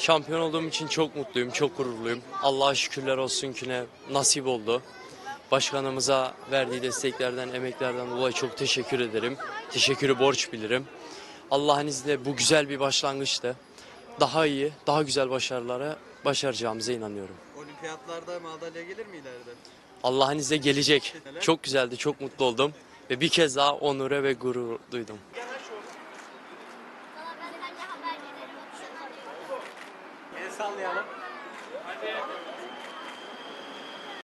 Şampiyon olduğum için çok mutluyum, çok gururluyum. Allah'a şükürler olsun ki ne nasip oldu. Başkanımıza verdiği desteklerden, emeklerden dolayı çok teşekkür ederim. Teşekkürü borç bilirim. Allah'ın izniyle bu güzel bir başlangıçtı. Daha iyi, daha güzel başarılara başaracağımıza inanıyorum. Olimpiyatlarda madalya gelir mi ileride? Allah'ın izniyle gelecek. Çok güzeldi, çok mutlu oldum. Ve bir kez daha onure ve gurur duydum. sallayalım. Hadi.